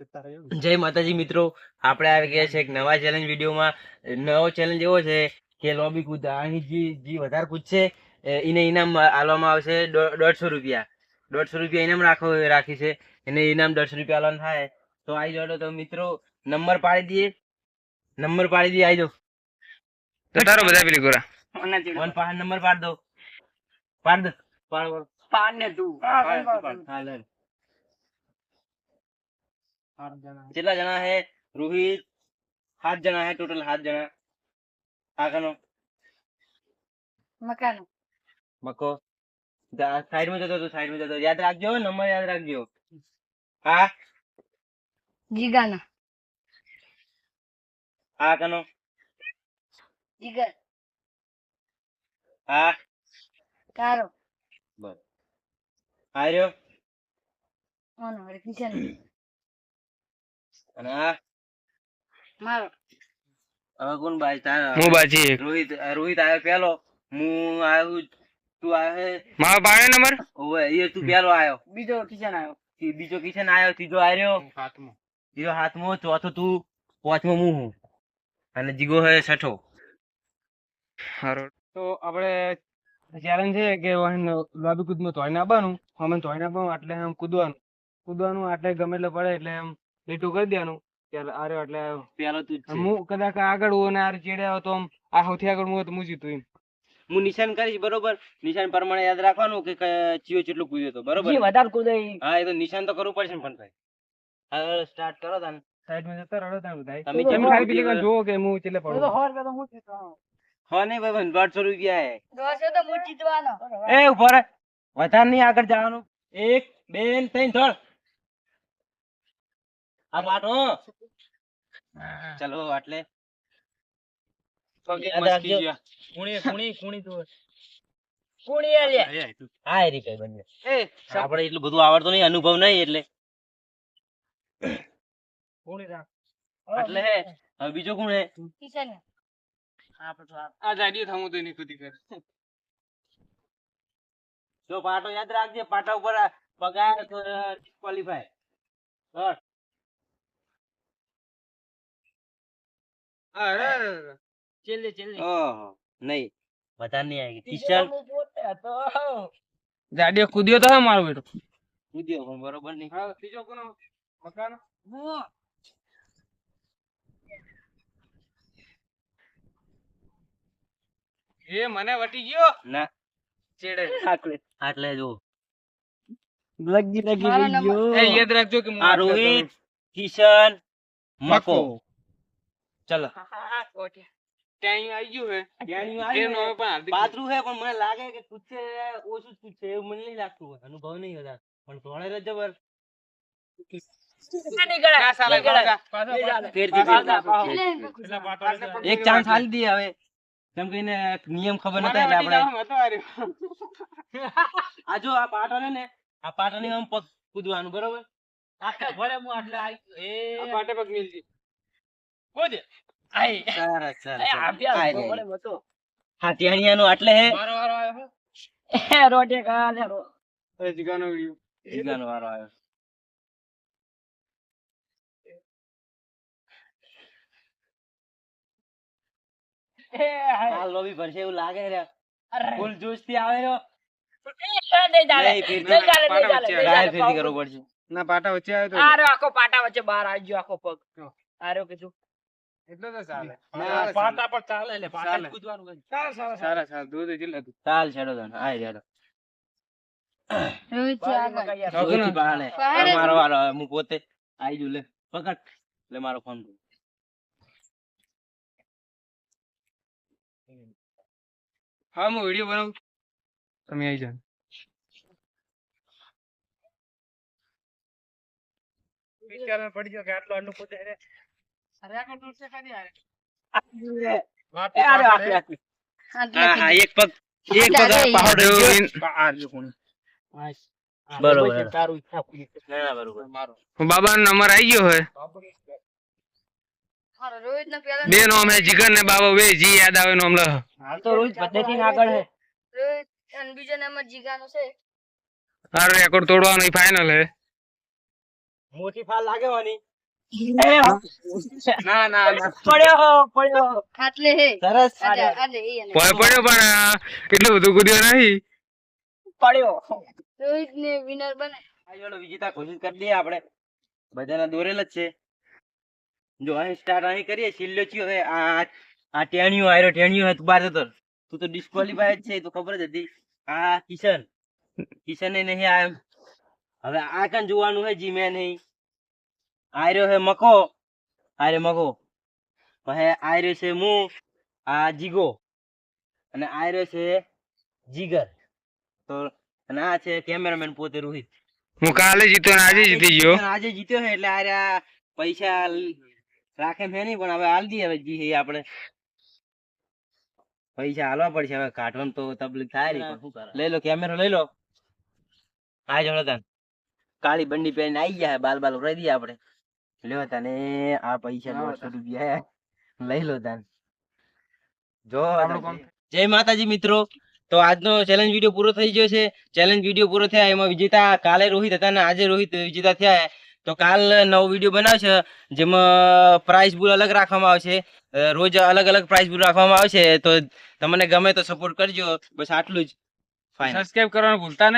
જય માતાજી મિત્રો આપણે આવી ગયા છે એક નવા ચેલેન્જ વિડીયોમાં નવો ચેલેન્જ એવો છે કે લોબી કૂદા અહીં જે જે વધારે કૂદશે એને ઇનામ આપવામાં આવશે દોઢસો રૂપિયા દોઢસો રૂપિયા ઇનામ રાખો રાખી છે એને ઇનામ દોઢસો રૂપિયા આપવાનું થાય તો આવી જાઓ તો મિત્રો નંબર પાડી દઈએ નંબર પાડી દઈએ આવી જાઓ તો તારો બધા પેલી ગોરા પાંચ નંબર પાડ દો પાડ દો પાડ પાડ. ને તું હા લે કેટલા જણા હે? રોહિત સાત જણા હે ટોટલ સાત જણા. આગળનો મકાનો. મકો? સાઈડમાં જતો તો સાઈડમાં જતો યાદ રાખજો નંબર યાદ રાખજો. હા? જીગાના હા કનો જીગર હા? કારો બસ. આર્યો ઓનો કિશન અને મારો. હવે કોણ બાજ તારા? હું બાજી રોહિત રોહિત આવ્યો પેલો. હું આવ્યો તું આવ્યો મારો પાડે નંબર? ઓવે એ તું પેલો આવ્યો. બીજો કિશન આવ્યો. બીજો કિશન આવ્યો ત્રીજો આવ્યો ત્રીજો હાથમો ચોથો તું પાંચમો હું હું. અને જીગો હે છઠ્ઠો. હારો. તો આપણે ચેલેન્જ છે કે લોબી કૂદમાં તોડીને આવવાનું અમે તોડીને આવવાનું એટલે આમ કૂદવાનું. કૂદવાનું એટલે ગમે એટલે પડે એટલે આમ લીટું કરી દેવાનું. ત્યારે અરે એટલે પેલો તું હું કદાચ આગળ હું ને આરે ચેડે આવ્યો તો આમ આ સૌથી આગળ હું હતો હું જીતું એમ. હું નિશાન કરીશ બરોબર? નિશાન પ્રમાણે યાદ રાખવાનું કે ચિયો કેટલું કૂદ્યો તો બરોબર? જે વધારે કૂદે હા એ તો નિશાન તો કરવું પડશે ને પણ ભાઈ. હવે સ્ટાર્ટ કરો તાન. સાઈડમાં જતા રહો તાણ બધા તમે જેમ ખાલી પેલી જોવો કે હું ચેલે એ તો પડું. સો રૂપિયા તો હું જીતવાનો. હા નહીં ભાઈ દોઢસો રૂપિયા હે દોઢસો તો હું જીતવાનો. એ ઊભો રહે. વધારે નહીં આગળ જવાનું. એક બે ત્રણ ત્રણ આ પાટો ચલો એટલું બધું આવડતું નહીં અનુભવ નહીં એટલે. એટલે હવે બીજો કોણ હે? આ. જાડીઓ થામું તો જો પાટો યાદ રાખજે પાટા ઉપર પગાર તો છેલ્લે છેલ્લે. ઓહો નહીં. વધારે નહીં આવી કિશન. જાડીઓ કૂદ્યો તો હે મારો બેટો? કૂદ્યો પણ બરોબર નહીં. હા ત્રીજો કોનો? મકાન? હું. એ મને વટી ગયો? ના. ચેડે આટલે. જો. મારો નંબર. એ યાદ રાખજો કે આ રોહિત કિશન મકો. ચલો. ત્યાં આવી ગયું હે. જ્ઞાનીઓ હવે પણ હાર્દિક હે પણ મને લાગે કે પૂછશે ઓછું જ પૂછશે એવું મને નહીં લાગતું હોય. અનુભવ નહીં વધારે પણ જબર. પાછા પાછા. પાછા. એક ચાન્સ હાલી દઈએ હવે. કેમ કે નિયમ ખબર નતા એટલે આપણે. આ જો આ પાટો ને આ પાટો ની આમ પગ કૂદવાનું બરોબર? આ પાટે પગ મિલજી. આપ્યા આય. તો રે. મને હતો. આટલે હે? મારો વારો આવ્યો એ રોટે કા લે રો. એ જીગાનો જીગાનો વારો આવ્યો. આ લોબી ભરશે એવું લાગે રે. અરે. ફૂલ જોશથી આવે ના પાટા વચ્ચે આવ્યો. તો. આ રહ્યો આખો પાટા વચ્ચે બહાર આવી ગયો આખો પગ. આર્યો કીધું. એટલો તો ચાલે. ના, પાટા પર ચાલે એટલે પાટા જ કૂદવાનું સારા સારા સારા સારા દૂધ જિલ્લા દૂધ ચાલ છેડો તને આય છેડો જ. મારો વારો આવે. હું પોતે આઈ જુ લે. પકડ. લે મારો ફોન હા હું વીડિયો બનાવું. તમે આવી જાઓ. વિચારમાં પડી ગયો કે આટલો આટલું પોતે એક પગ એક પગ પહાડ બરોબર. તારું ના ના બરોબર. મારો. બાબાનો નંબર આવી ગયો હે રોહિત ને પેલા બે નો હે જીગર ને બાબા બે જી યાદ આવે નામ લહ હાલ તો રોહિત પદ્ધતિ આગળ હે. રોહિત અને બીજો નંબર જીગાનો છે. આ રેકોર્ડ તોડવાનો ફાઇનલ હે. મોટી ફાલ લાગે વાની ના ના ના. પડ્યો પડ્યો આટલે હે. સરસ. આટલે આટલે એ અને પોય પડ્યો પણ એટલું બધું કૂદ્યો નહીં. પડ્યો રોહિત ને વિનર બને. આ વિજેતા ઘોષિત કરી દઈએ આપણે. બધાના દોરેલ જ છે. જો અહીં સ્ટાર્ટ અહીં કરીએ છેલ્લો ચિયો હવે આ આ ટેણિયો આયરો ટેણિયો હે તું બાર જતો તું તો ડિસ્ક્વોલિફાય જ છે તો ખબર જ હતી. આ કિશન. કિશન એ નહીં આ હવે આ કન જોવાનું હે જી મેં નહીં. આયરો હે મકો. આયરે મકો. હે આયરો છે મુ આ જીગો. અને આયરો છે જીગર. તો અને આ છે કેમેરામેન પોતે રોહિત. હું કાલે જીત્યો ને આજે જીતી ગયો. આજે જીત્યો છે એટલે આરે આ પૈસા રાખે છે નહીં પણ હવે હાલ દઈએ હવે જી આપણે. પૈસા હાલવા પડશે હવે કાઢવાનું તો તકલીફ થાય નહીં કરે. લઈ લો કેમેરો લઈ લો. આ જોડો કાળી બંડી પહેરીને આવી ગયા બાલ બાલ ઉડાઈ દઈએ આપણે. લ્યો તને આ પૈસા દોઢસો રૂપિયા લઈ લો તને. જો. જય માતાજી મિત્રો. તો આજનો ચેલેન્જ વીડિયો પૂરો થઈ ગયો છે. ચેલેન્જ વીડિયો પૂરો થયા એમાં વિજેતા કાલે રોહિત હતા ને આજે રોહિત વિજેતા થયા તો કાલ નવો વીડિયો બનાવશે જેમાં પ્રાઇઝ બુલ અલગ રાખવામાં આવશે. રોજ અલગ અલગ પ્રાઇસ બુલ રાખવામાં આવશે. તો તમને ગમે તો સપોર્ટ કરજો. બસ આટલું જ. સબસ્ક્રાઇબ કરવાનું ભૂલતા નહીં.